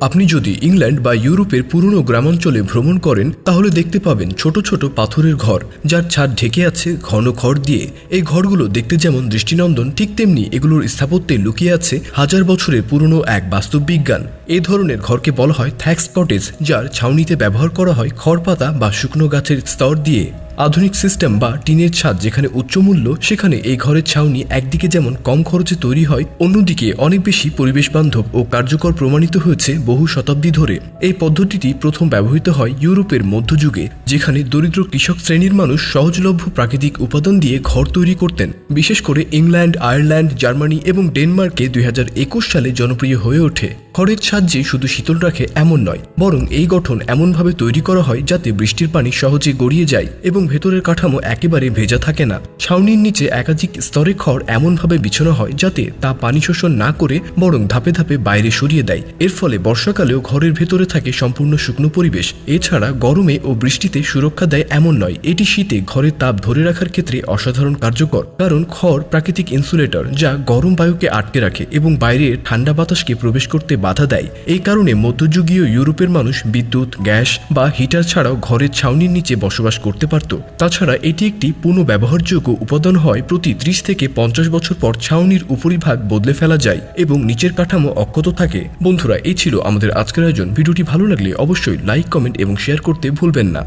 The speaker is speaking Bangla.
আপনি যদি ইংল্যান্ড বা ইউরোপের পুরনো গ্রামাঞ্চলে ভ্রমণ করেন, তাহলে দেখতে পাবেন ছোট ছোট পাথরের ঘর, যার ছাদ ঢেকে আছে ঘন খড় দিয়ে। এই ঘরগুলো দেখতে যেমন দৃষ্টিনন্দন, ঠিক তেমনি এগুলোর স্থাপত্যে লুকিয়ে আছে হাজার বছরের পুরনো এক বাস্তব বিজ্ঞান এই ধরনের ঘরকে বলা হয় থ্যাক্স কটেজ যার ছাউনিতে ব্যবহার করা হয় খড়পাতা বা শুকনো গাছের স্তর দিয়ে। আধুনিক সিস্টেম বা টিনের ছাদ যেখানে উচ্চমূল্য, সেখানে এই ঘরের ছাউনি একদিকে যেমন কম খরচে তৈরি হয়, অন্যদিকে অনেক বেশি পরিবেশ বান্ধব ও কার্যকর প্রমাণিত হয়েছে বহু শতাব্দী ধরে। এই পদ্ধতিটি প্রথম ব্যবহৃত হয় ইউরোপের মধ্যযুগে, যেখানে দরিদ্র কৃষক শ্রেণির মানুষ সহজলভ্য প্রাকৃতিক উপাদান দিয়ে ঘর তৈরি করতেন। বিশেষ করে ইংল্যান্ড, আয়ারল্যান্ড, জার্মানি এবং ডেনমার্কে দুই হাজার একুশ সালে জনপ্রিয় হয়ে ওঠে। খড়ের ছাদ যে শুধু শীতল রাখে এমন নয়, বরং এই গঠন এমনভাবে তৈরি করা হয় যাতে বৃষ্টির পানি সহজে গড়িয়ে যায় এবং ভেতরের কাঠামো একেবারে ভেজা থাকে না। ছাউনির নিচে একাধিক স্তরে খড় এমনভাবে বিছানো হয় যাতে তা পানি শোষণ না করে বরং ধাপে ধাপে বাইরে সরিয়ে দেয়। এর ফলে বর্ষাকালেও ঘরের ভেতরে থাকে সম্পূর্ণ শুকনো পরিবেশ। এছাড়া গরমে ও বৃষ্টিতে সুরক্ষা দেয় এমন নয়। এটি শীতে ঘরের তাপ ধরে রাখার ক্ষেত্রে অসাধারণ কার্যকর, কারণ খড় প্রাকৃতিক ইনসুলেটর যা গরম বায়ুকে আটকে রাখে এবং বাইরের ঠান্ডা বাতাসকে প্রবেশ করতে বাধা দেয়। এই কারণে মধ্যযুগীয় ইউরোপের মানুষ বিদ্যুৎ, গ্যাস বা হিটার ছাড়াও ঘরের ছাউনির নিচে বসবাস করতে পারত। তাছাড়া এটি একটি পুনঃব্যবহারযোগ্য উপাদান হয় প্রতি ত্রিশ থেকে পঞ্চাশ বছর পর ছাউনির উপরিভাগ বদলে ফেলা যায় এবং নিচের কাঠামো অক্ষত থাকে। বন্ধুরা, এই ছিল আমাদের আজকের আয়োজন। ভিডিওটি ভালো লাগলে অবশ্যই লাইক, কমেন্ট এবং শেয়ার করতে ভুলবেন না।